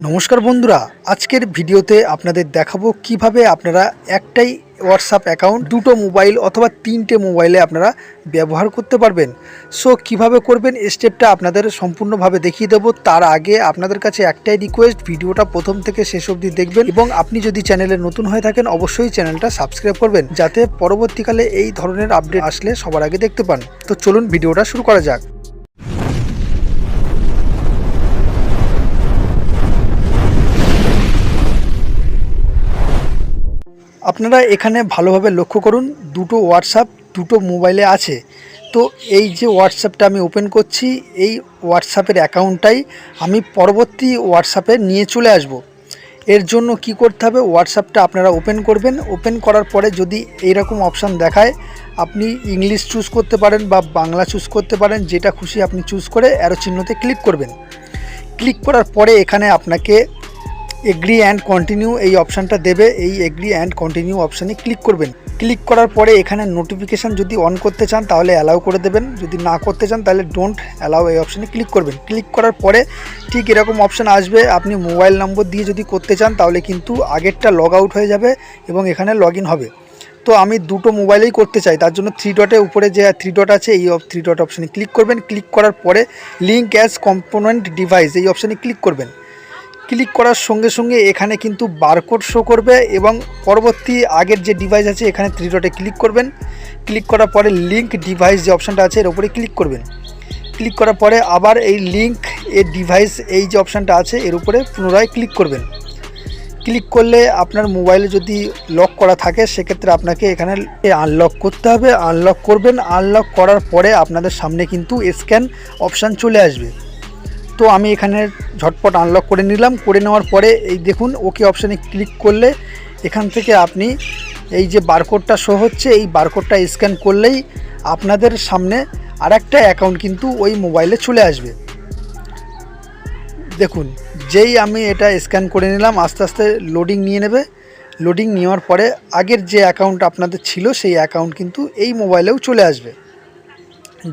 নমস্কার বন্ধুরা, আজকের ভিডিওতে আপনাদের দেখাবো কীভাবে আপনারা একটাই হোয়াটসঅ্যাপ অ্যাকাউন্ট দুটো মোবাইল অথবা তিনটে মোবাইলে আপনারা ব্যবহার করতে পারবেন। সো কীভাবে করবেন স্টেপটা আপনাদের সম্পূর্ণভাবে দেখিয়ে দেবো। তার আগে আপনাদের কাছে একটাই রিকোয়েস্ট ভিডিওটা প্রথম থেকে শেষ অবধি দেখবেন এবং আপনি যদি চ্যানেলে নতুন হয়ে থাকেন, অবশ্যই চ্যানেলটা সাবস্ক্রাইব করবেন, যাতে পরবর্তীকালে এই ধরনের আপডেট আসলে সবার আগে দেখতে পান। তো চলুন ভিডিওটা শুরু করা যাক। আপনারা এখানে ভালোভাবে লক্ষ্য করুন, দুটো হোয়াটসঅ্যাপ দুটো মোবাইলে আছে। তো এই যে হোয়াটসঅ্যাপটা আমি ওপেন করছি, এই হোয়াটসঅ্যাপের অ্যাকাউন্টটাই আমি পরবর্তী হোয়াটসঅ্যাপে নিয়ে চলে আসব। এর জন্য কি করতে হবে হোয়াটসঅ্যাপটা আপনারা ওপেন করবেন। ওপেন করার পরে যদি এইরকম অপশান দেখায়, আপনি ইংলিশ চুজ করতে পারেন বা বাংলা চুজ করতে পারেন, যেটা খুশি আপনি চুজ করে অ্যারো চিহ্নতে ক্লিক করবেন। ক্লিক করার পরে এখানে আপনাকে এগ্রি অ্যান্ড কন্টিনিউ এই অপশানটা দেবে। এই এগ্রি অ্যান্ড কন্টিনিউ অপশানে ক্লিক করবেন। ক্লিক করার পরে এখানে নোটিফিকেশান যদি অন করতে চান, তাহলে অ্যালাউ করে দেবেন। যদি না করতে চান, তাহলে ডোন্ট অ্যালাউ এই অপশানে ক্লিক করবেন। ক্লিক করার পরে ঠিক এরকম অপশান আসবে। আপনি মোবাইল নম্বর দিয়ে যদি করতে চান, তাহলে কিন্তু আগেরটা লগ আউট হয়ে যাবে এবং এখানে লগ হবে। তো আমি দুটো মোবাইলেই করতে চাই। তার জন্য থ্রি ডটের উপরে যে থ্রি ডট আছে, এই থ্রি ডট অপশানে ক্লিক করবেন। ক্লিক করার পরে লিঙ্ক অ্যাজ কম্পোনেন্ট ডিভাইস এই অপশানে ক্লিক করবেন। ক্লিক করার সঙ্গে সঙ্গে এখানে কিন্তু বারকোড শো করবে এবং পরবর্তী আগের যে ডিভাইস আছে, এখানে থ্রি ডটে ক্লিক করবেন। ক্লিক করার পরে লিঙ্ক ডিভাইস যে অপশানটা আছে, এর উপরে ক্লিক করবেন। ক্লিক করার পরে আবার এই লিঙ্ক এ ডিভাইস এই যে অপশানটা আছে, এর উপরে পুনরায় ক্লিক করবেন। ক্লিক করলে আপনার মোবাইলে যদি লক করা থাকে, সেক্ষেত্রে আপনাকে এখানে আনলক করতে হবে। আনলক করবেন। আনলক করার পরে আপনাদের সামনে কিন্তু স্ক্যান অপশান চলে আসবে। তো আমি এখানে ঝটপট আনলক করে নিলাম। করে নেওয়ার পরে এই দেখুন ওকে অপশানে ক্লিক করলে এখান থেকে আপনি এই যে বারকোডটা শো হচ্ছে, এই বারকোডটা স্ক্যান করলেই আপনাদের সামনে আর একটা অ্যাকাউন্ট কিন্তু ওই মোবাইলে চলে আসবে। দেখুন, যেই আমি এটা স্ক্যান করে নিলাম, আস্তে আস্তে লোডিং নিয়ে নেবে। লোডিং নেওয়ার পরে আগের যে অ্যাকাউন্ট আপনাদের ছিল, সেই অ্যাকাউন্ট কিন্তু এই মোবাইলেও চলে আসবে।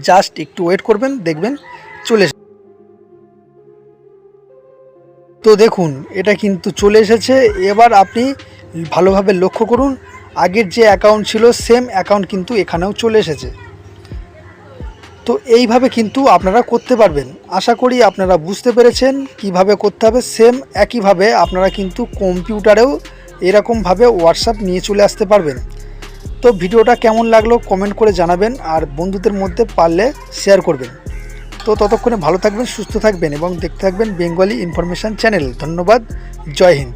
জাস্ট একটু ওয়েট করবেন, দেখবেন, চলে তো দেখুন, এটা কিন্তু চলে এসেছে। এবার আপনি ভালোভাবে লক্ষ্য করুন, আগের যে অ্যাকাউন্ট ছিল সেম অ্যাকাউন্ট কিন্তু এখানেও চলে এসেছে। তো এইভাবে কিন্তু আপনারা করতে পারবেন। আশা করি আপনারা বুঝতে পেরেছেন কীভাবে করতে হবে। সেম একইভাবে আপনারা কিন্তু কম্পিউটারেও এরকমভাবে হোয়াটসঅ্যাপ নিয়ে চলে আসতে পারবেন। তো ভিডিওটা কেমন লাগল কমেন্ট করে জানাবেন। আর বন্ধুদের মধ্যে পারলে শেয়ার করবেন। তো ততক্ষণে ভালো থাকবেন, সুস্থ থাকবেন এবং দেখতে থাকবেন বেঙ্গলি ইনফরমেশান চ্যানেল ধন্যবাদ, জয় হিন্দ।